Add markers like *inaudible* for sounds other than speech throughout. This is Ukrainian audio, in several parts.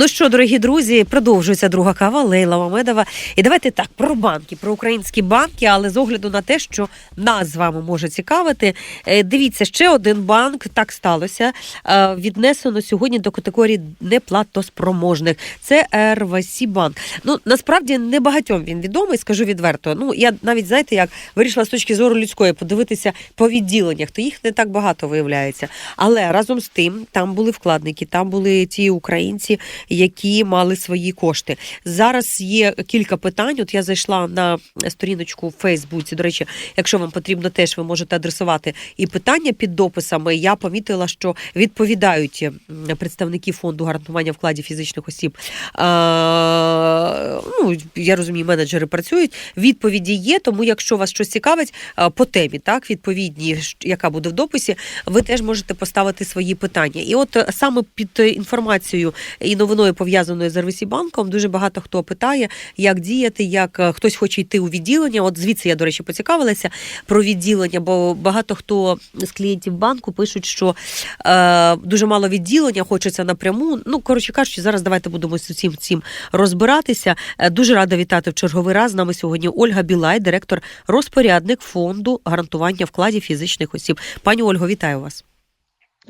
Ну що, дорогі друзі, продовжується друга кава Лейла Мамедова. І давайте так про банки, про українські банки, але з огляду на те, що нас з вами може цікавити. Е, Дивіться, ще один банк так сталося. е, Віднесено сьогодні до категорії неплатоспроможних. Це РВС банк. Ну насправді не багатьом він відомий, скажу відверто. Ну я навіть знаєте, як вирішила з точки зору людської подивитися по відділеннях, то їх не так багато виявляється. Але разом з тим там були вкладники, там були ті українці, які мали свої кошти. Зараз є кілька питань. От я зайшла на сторіночку в Фейсбуці. До речі, якщо вам потрібно, теж ви можете адресувати і питання під дописами. Я помітила, що відповідають представники фонду гарантування вкладів фізичних осіб. Ну я розумію, менеджери працюють. Відповіді є. Тому, якщо вас щось цікавить по темі, так відповідні, яка буде в дописі, ви теж можете поставити свої питання. І от е, саме під е, інформацією і новиною пов'язаною з РВС банком дуже багато хто питає, як діяти, як е, хтось хоче йти у відділення. От звідси я, до речі, поцікавилася про відділення, бо багато хто з клієнтів банку пишуть, що е, дуже мало відділення, хочеться напряму. Ну, коротше кажучи, зараз давайте будемо з цим цим розбиратися. Е, Дуже рада вітати в черговий раз. З нами сьогодні Ольга Білай, директор розпорядник фонду гарантування вкладів фізичних осіб. Пані Ольго, вітаю вас.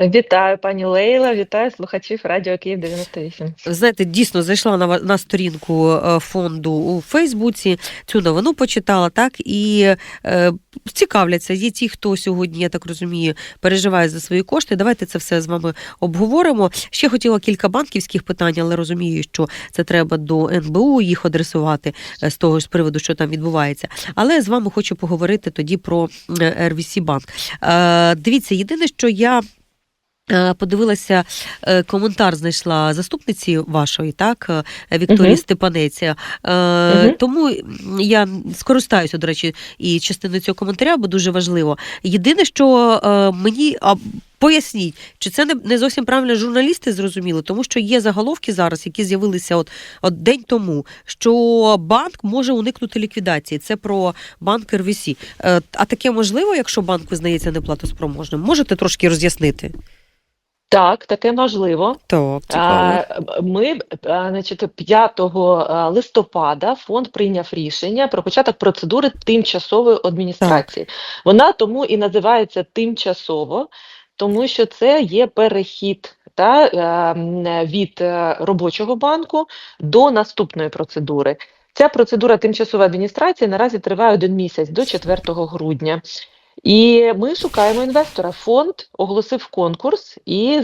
Вітаю, пані Лейла, вітаю слухачів Радіо Київ 98. Знаєте, дійсно зайшла на, на сторінку е, фонду у Фейсбуці, цю новину почитала, так і е, цікавляться. Є ті, хто сьогодні, я так розумію, переживає за свої кошти. Давайте це все з вами обговоримо. Ще хотіла кілька банківських питань, але розумію, що це треба до НБУ їх адресувати е, з того ж приводу, що там відбувається. Але з вами хочу поговорити тоді про е, РВС банк. Е, дивіться, єдине, що я. Е, Подивилася е, коментар, знайшла заступниці вашої, так е, Вікторії Мгм. Степанець. Мгм. Тому я скористаюся, до речі, і частиною цього коментаря, бо дуже важливо. Єдине, що мені поясніть, чи це не, зовсім правильно журналісти зрозуміли, тому що є заголовки зараз, які з'явилися от, от день тому, що банк може уникнути ліквідації. Це про банк РВС. А таке можливо, якщо банк визнається неплатоспроможним? Можете трошки роз'яснити? Так, таке можливо. Так, А, Ми значить, 5 листопада фонд прийняв рішення про початок процедури тимчасової адміністрації. Вона тому і називається тимчасово, тому що це є перехід та, е, від е, робочого банку до наступної процедури. Ця процедура тимчасової адміністрації наразі триває один місяць до 4 грудня. І ми шукаємо інвестора. Фонд оголосив конкурс і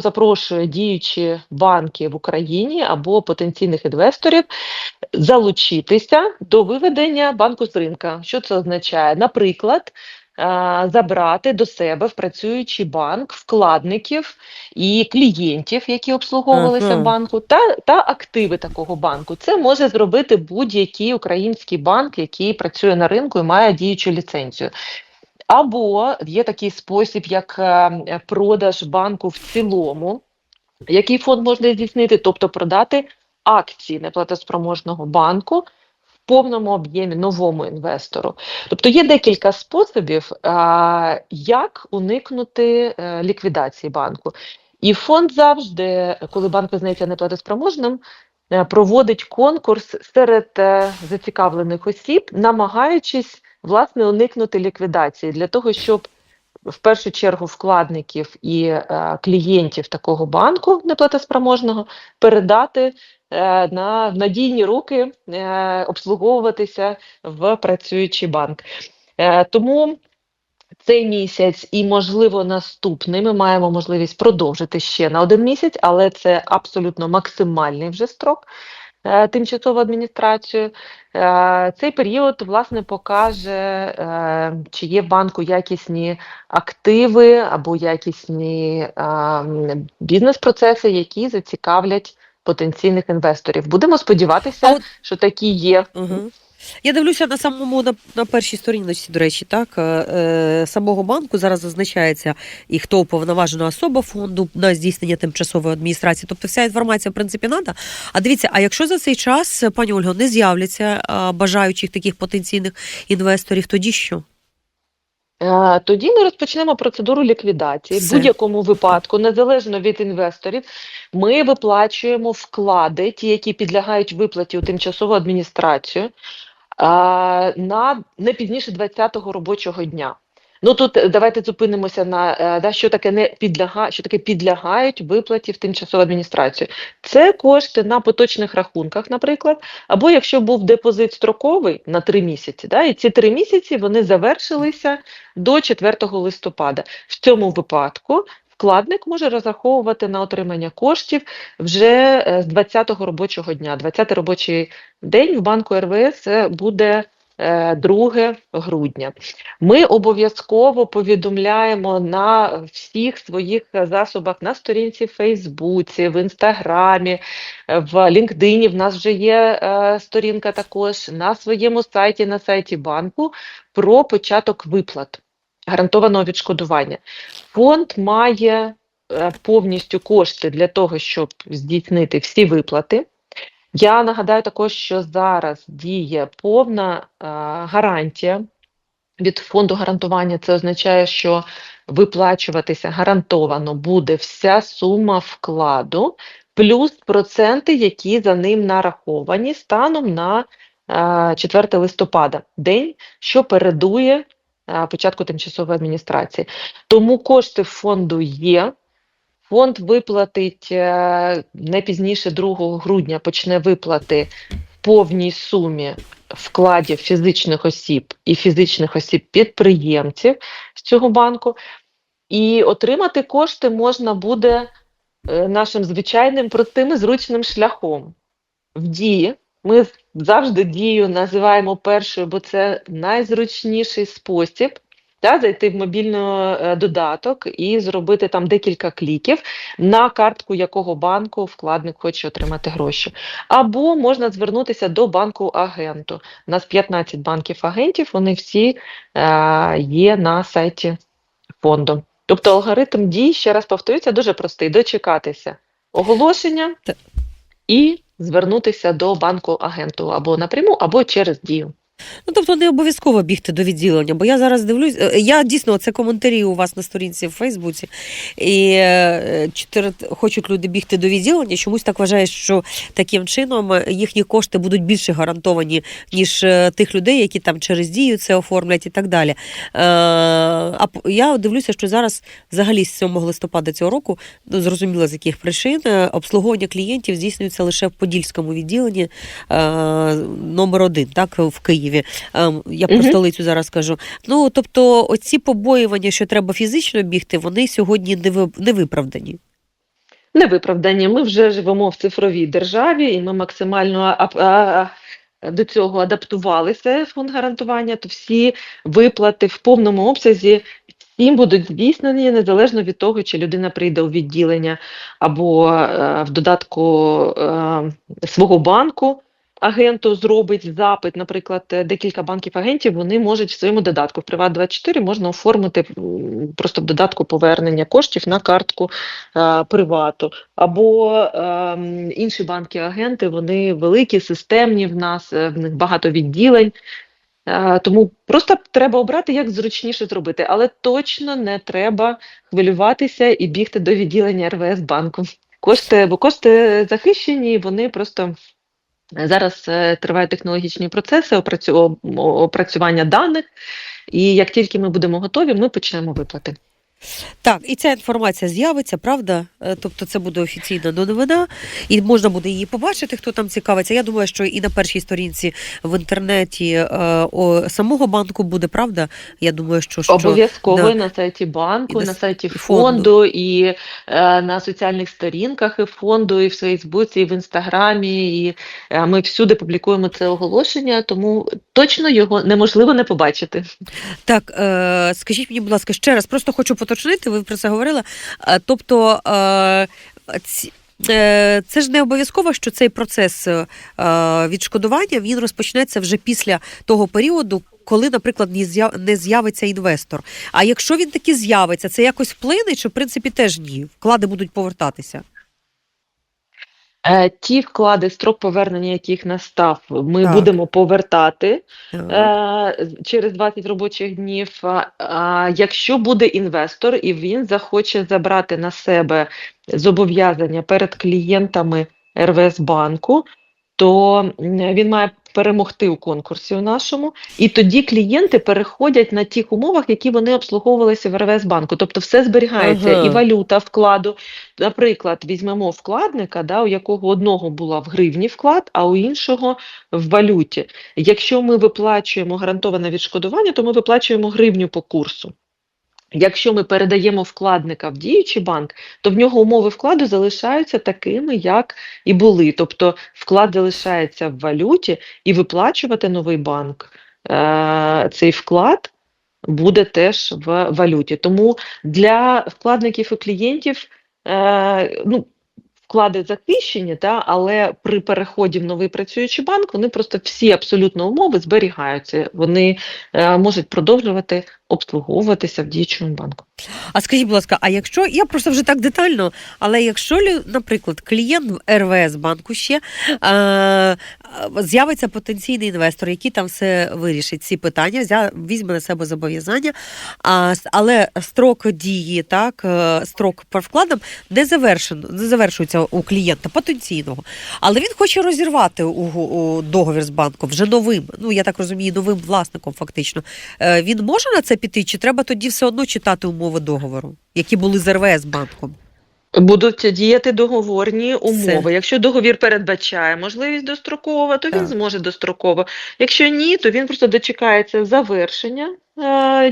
запрошує діючі банки в Україні або потенційних інвесторів залучитися до виведення банку з ринка. Що це означає? Наприклад, забрати до себе в працюючий банк вкладників і клієнтів, які обслуговувалися Ага. в банку, та, та активи такого банку. Це може зробити будь-який український банк, який працює на ринку і має діючу ліцензію. Або є такий спосіб, як е, продаж банку в цілому, який фонд може здійснити, тобто продати акції неплатоспроможного банку в повному об'ємі новому інвестору. Тобто є декілька способів, а, як уникнути е, ліквідації банку. І фонд завжди, коли банк визнається неплатоспроможним, е, проводить конкурс серед е, зацікавлених осіб, намагаючись власне уникнути ліквідації для того, щоб в першу чергу вкладників і е, клієнтів такого банку неплатоспроможного передати е, на надійні руки е, обслуговуватися в працюючий банк. Е, тому цей місяць і, можливо, наступний ми маємо можливість продовжити ще на один місяць, але це абсолютно максимальний вже строк тимчасову адміністрацію. Е, Цей період власне покаже, е, чи є в банку якісні активи або якісні е, бізнес-процеси, які зацікавлять потенційних інвесторів. Будемо сподіватися, А от- що такі є. Угу. Я дивлюся на самому на, на першій сторіночці, до речі, так е, е, самого банку зараз зазначається і хто уповноважена особа фонду на здійснення тимчасової адміністрації. Тобто вся інформація, в принципі, нада. А дивіться, а якщо за цей час, пані Ольго, не з'являться бажаючих таких потенційних інвесторів, тоді що? Е, Тоді ми розпочнемо процедуру ліквідації. В будь-якому випадку, незалежно від інвесторів, ми виплачуємо вклади, ті, які підлягають виплаті у тимчасову адміністрацію, на не пізніше 20-го робочого дня. Ну тут е, давайте зупинимося на е, да, що таке не підлягає, що таке підлягають виплаті в тимчасову адміністрацію. Це кошти на поточних рахунках, наприклад, або якщо був депозит строковий на три місяці, да, і ці три місяці вони завершилися до 4 листопада. В цьому випадку вкладник може розраховувати на отримання коштів вже е, з 20-го робочого дня. 20 робочий день в банку РВС буде 2 грудня. Ми обов'язково повідомляємо на всіх своїх е, засобах на сторінці в Фейсбуці, в Інстаграмі, е, в LinkedIn в нас вже є е, сторінка також на своєму сайті, на сайті банку про початок виплат гарантованого відшкодування. Фонд має е, повністю кошти для того, щоб здійснити всі виплати. Я нагадаю також, що зараз діє повна е, гарантія від фонду гарантування. Це означає, що виплачуватися гарантовано буде вся сума вкладу, плюс проценти, які за ним нараховані станом на е, 4 листопада, день, що передує е, початку тимчасової адміністрації. Тому кошти фонду є. Фонд виплатить е, не пізніше 2 грудня почне виплати в повній сумі вкладів фізичних осіб і фізичних осіб підприємців з цього банку. І отримати кошти можна буде е, нашим звичайним простим і зручним шляхом. В дії ми завжди дію називаємо першою, бо це найзручніший спосіб да, зайти в мобільний е, додаток і зробити там декілька кліків, на картку якого банку вкладник хоче отримати гроші. Або можна звернутися до банку агенту. У нас 15 банків агентів, вони всі е, є на сайті фонду. Тобто алгоритм дій, ще раз повторюся, дуже простий: дочекатися оголошення і звернутися до банку агенту або напряму, або через дію. Ну, тобто не обов'язково бігти до відділення, бо я зараз дивлюсь. е, Я дійсно це коментарі у вас на сторінці в Фейсбуці. І е, чотири хочуть люди бігти до відділення. Чомусь так вважають, що таким чином е, їхні кошти будуть більше гарантовані, ніж тих людей, які там через дію це оформлять і так далі. А я дивлюся, що зараз взагалі з 7 листопада цього року, ну, зрозуміло з яких причин, обслуговування клієнтів здійснюється лише в Подільському відділенні номер один, так, в Києві. Ем, Я про столицю зараз кажу. Ну, тобто, оці побоювання, що треба фізично бігти, вони сьогодні не ви- не виправдані. Ми вже живемо в цифровій державі, і ми максимально до цього адаптувалися фонд гарантування, то всі виплати в повному обсязі всім будуть здійснені незалежно від того, чи людина прийде у відділення або е, в додатку е, свого банку. Агенту зробить запит, наприклад, е, декілька банків агентів, вони можуть в своєму додатку в Приват24 можна оформити просто в додатку повернення коштів на картку е, привату. Або ем, інші банки-агенти, вони великі, системні в нас, е, в них багато відділень. Е, Тому просто треба обрати, як зручніше зробити, але точно не треба хвилюватися і бігти до відділення РВС банку. Кошти, бо кошти захищені, вони просто зараз е, тривають технологічні процеси опрацю- опрацювання даних. І як тільки ми будемо готові, ми почнемо виплати. Так, і ця інформація з'явиться, правда? Е, Тобто це буде офіційна новина, і можна буде її побачити, хто там цікавиться. Я думаю, що і на першій сторінці в інтернеті е, о, самого банку буде, правда? Я думаю, що, що Обов'язково і на сайті банку, І на на сайті фонду. фонду, і е, на соціальних сторінках і фонду, і в Фейсбуці, і в Інстаграмі. І е, ми всюди публікуємо це оголошення, тому точно його неможливо не побачити. Так, е, скажіть мені, будь ласка, ще раз, просто хочу поточнити, ви про це говорили. Тобто, е, е, це ж не обов'язково, що цей процес е, відшкодування він розпочнеться вже після того періоду. Коли, наприклад, не з'явиться інвестор. А якщо він таки з'явиться, це якось вплине, чи в принципі теж ні? Вклади будуть повертатися. Е, Ті вклади, строк повернення яких настав, ми Так. будемо повертати е, через 20 робочих днів. А, а якщо буде інвестор і він захоче забрати на себе зобов'язання перед клієнтами РВС банку, то він має перемогти у конкурсі у нашому, і тоді клієнти переходять на тих умовах, які вони обслуговувалися в РВС банку. Тобто все зберігається, Ага. і валюта вкладу. Наприклад, візьмемо вкладника, да, у якого одного була в гривні вклад, а у іншого в валюті. Якщо ми виплачуємо гарантоване відшкодування, то ми виплачуємо гривню по курсу. Якщо ми передаємо вкладника в діючий банк, то в нього умови вкладу залишаються такими, як і були. Тобто вклад залишається в валюті, і виплачувати новий банк е- цей вклад буде теж в валюті. Тому для вкладників і клієнтів е- ну, вклади захищені, та, але при переході в новий працюючий банк вони просто всі абсолютно умови зберігаються. Вони е- можуть продовжувати обслуговуватися в діючому банку. А скажіть, будь ласка, а якщо я просто вже так детально, але якщо, наприклад, клієнт в РВС банку ще е, з'явиться потенційний інвестор, який там все вирішить ці питання, візьме на себе зобов'язання, а, але строк дії, так, е, строк по вкладам не завершен, не завершується у клієнта потенційного. Але він хоче розірвати договір з банком вже новим. Ну я так розумію, новим власником, фактично. Е, Він може на це піти, чи треба тоді все одно читати умови договору, які були з РВС банком? Будуть діяти договорні Все. умови. Якщо договір передбачає можливість достроково, то він Так. зможе достроково. Якщо ні, то він просто дочекається завершення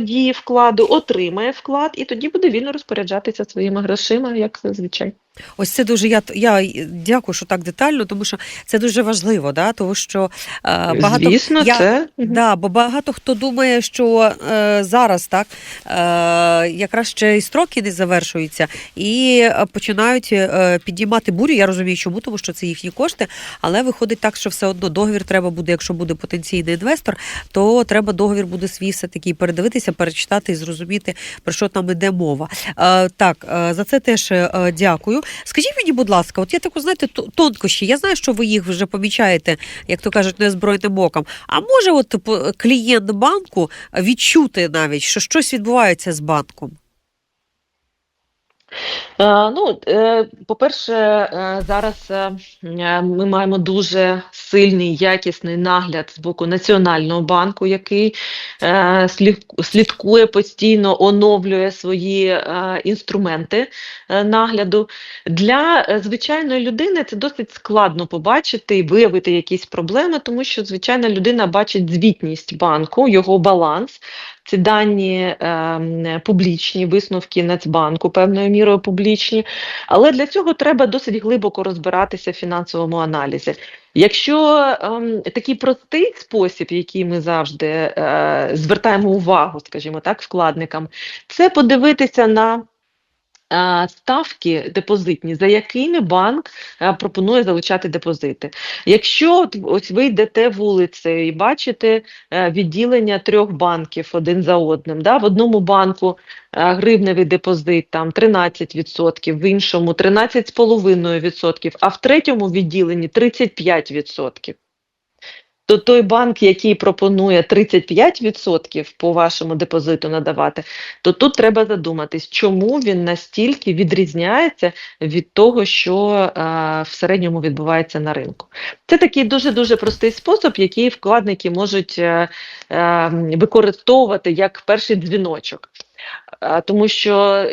дії вкладу, отримає вклад і тоді буде вільно розпоряджатися своїми грошима, як зазвичай. Ось це дуже я я дякую, що так детально, тому що це дуже важливо, да, тому що е, багато Звісно, я, це. Да, бо багато хто думає, що е, зараз так е, якраз ще і строки не завершуються, і е, починають е, підіймати бурю. Я розумію, чому, тому що це їхні кошти, але виходить так, що все одно договір треба буде, якщо буде потенційний інвестор, то треба договір буде свій все таки передивитися, перечитати і зрозуміти, про що там іде мова. Е, так, е, за це теж е, дякую. Скажіть мені, будь ласка, от я таку, знаєте, тонкощі. Я знаю, що ви їх вже помічаєте, як то кажуть, не збройним оком. А може, от клієнт банку відчути навіть, що щось відбувається з банком? Е, Ну, е, по-перше, е, зараз ми маємо дуже сильний, якісний нагляд з боку Національного банку, який слідкує постійно, оновлює свої інструменти нагляду. Для звичайної людини це досить складно побачити і виявити якісь проблеми, тому що звичайна людина бачить звітність банку, його баланс. Ці дані е, публічні, висновки Нацбанку певною мірою публічні, але для цього треба досить глибоко розбиратися в фінансовому аналізі. Якщо е, такий простий спосіб, який ми завжди е, звертаємо увагу, скажімо так, вкладникам, це подивитися на ставки депозитні, за якими банк е, пропонує залучати депозити. Якщо от, ось ви йдете вулицею і бачите е, відділення трьох банків один за одним, да, в одному банку е, гривневий депозит там 13%, в іншому 13,5%, а в третьому відділенні 35%. То той банк, який пропонує 35% по вашому депозиту надавати, то тут треба задуматись, чому він настільки відрізняється від того, що е, в середньому відбувається на ринку. Це такий дуже-дуже простий спосіб, який вкладники можуть е, е, використовувати як перший дзвіночок. Тому що,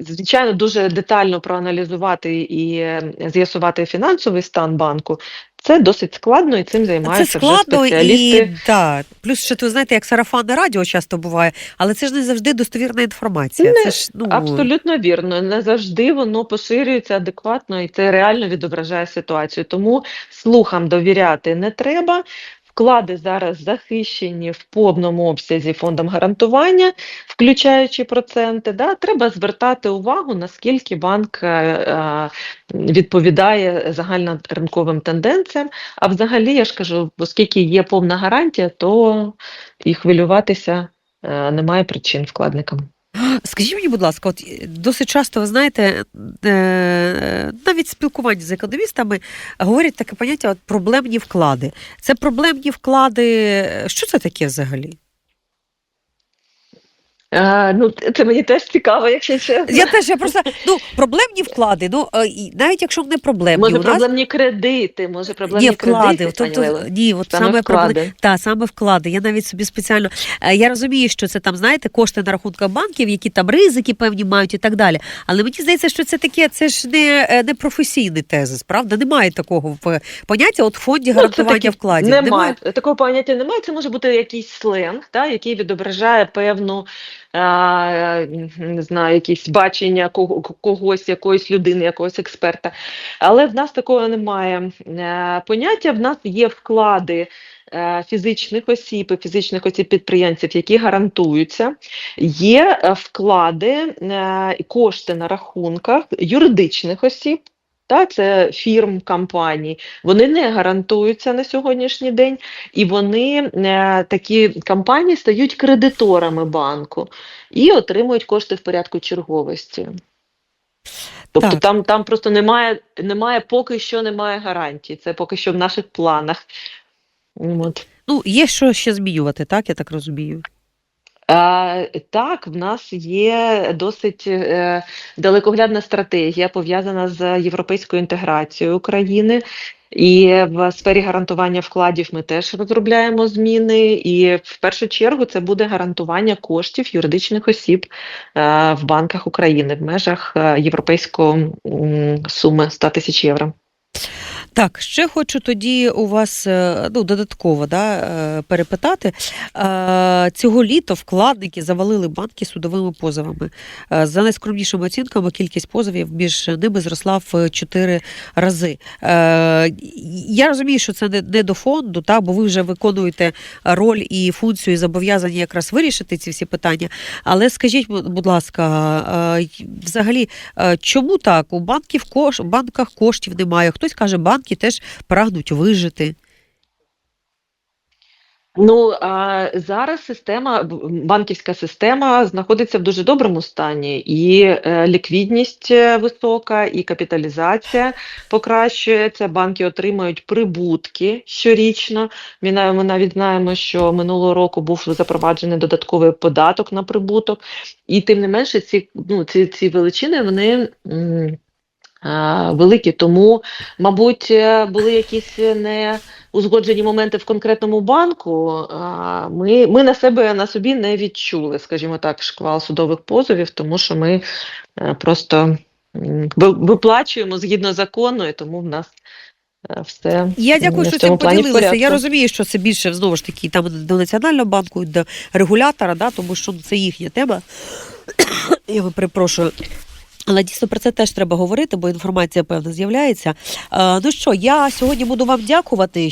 звичайно, дуже детально проаналізувати і з'ясувати фінансовий стан банку це досить складно і цим Це складно вже спеціалісти. і да. плюс ще ви знаєте, як сарафанне радіо часто буває, але це ж не завжди достовірна інформація. Не, це ж ну Абсолютно вірно. Не завжди воно поширюється адекватно і це реально відображає ситуацію. Тому слухам довіряти не треба. Вклади зараз захищені в повному обсязі фондом гарантування, включаючи проценти. Да? Треба звертати увагу, наскільки банк е, е, відповідає загальноринковим тенденціям. А взагалі, я ж кажу, оскільки є повна гарантія, то і хвилюватися е, немає причин вкладникам. Скажіть мені, будь ласка, от е, досить часто ви знаєте, е, навіть спілкування з економістами говорять таке поняття от проблемні вклади. Це проблемні вклади. Що це таке взагалі? Е, ну, це мені теж цікаво, якщо чесно. Я теж я просто ну проблемні вклади. Ну е, навіть якщо не проблемні, Може, у нас проблемні кредити, може, проблемні Є вклади, кредити, тобто ні, от Саме саме, вклади. проблем- та саме вклади. Я навіть собі спеціально е, я розумію, що це там знаєте кошти на рахунках банків, які там ризики певні мають і так далі. Але мені здається, що це таке, це ж не, не професійний тезис, правда? Немає такого в поняття от в фонді Ну, гарантування такі- вкладів. Немає. Такого поняття немає. Це може бути якийсь сленг, та, який відображає певну, не знаю, якісь бачення когось, якоїсь людини, якогось експерта. Але в нас такого немає е, поняття. В нас є вклади. е, Фізичних осіб фізичних осіб підприємців, які гарантуються, є е, вклади, е, кошти на рахунках юридичних осіб, та, це фірм, компаній, вони не гарантуються на сьогоднішній день, і вони е, такі компанії стають кредиторами банку і отримують кошти в порядку черговості. Тобто Так. там, там просто немає, немає, поки що немає гарантій. Це поки що в наших планах. От. Ну є що ще змінювати, так я так розумію. Так, в нас є досить е, далекоглядна стратегія, пов'язана з європейською інтеграцією України. І в сфері гарантування вкладів ми теж розробляємо зміни. І в першу чергу це буде гарантування коштів юридичних осіб е, в банках України в межах е, європейської суми 100 тисяч євро. Так, ще хочу тоді у вас е, ну, додатково да, е, перепитати. Е, Цього літа вкладники завалили банки судовими позовами. За найскромнішими оцінками, кількість позовів між ними зросла в 4 рази. Я розумію, що це не, до фонду, та, бо ви вже виконуєте роль і функцію і зобов'язані якраз вирішити ці всі питання. Але скажіть, будь ласка, взагалі, чому так? У банків кош, банках коштів немає. Хтось каже, банки теж прагнуть вижити. Ну а зараз система, банківська система знаходиться в дуже доброму стані, і е, ліквідність е, висока, і капіталізація покращується. Банки отримують прибутки щорічно. Ми навіть знаємо, що минулого року був запроваджений додатковий податок на прибуток, і тим не менше, ці, ну, ці, ці величини вони. м, Великі, тому, мабуть, е, були якісь не узгоджені моменти в конкретному банку, ми, ми на себе на собі не відчули, скажімо так, шквал судових позовів, тому що ми е, просто виплачуємо згідно закону, і тому в нас е, все Я дякую, що цим поділилися. Я розумію, що це більше знову ж таки там до національного банку, до регулятора, да, тому що це їхня тема. *coughs* Я ви перепрошую. Але дійсно про це теж треба говорити, бо інформація певно з'являється. Е, ну що, я сьогодні буду вам дякувати.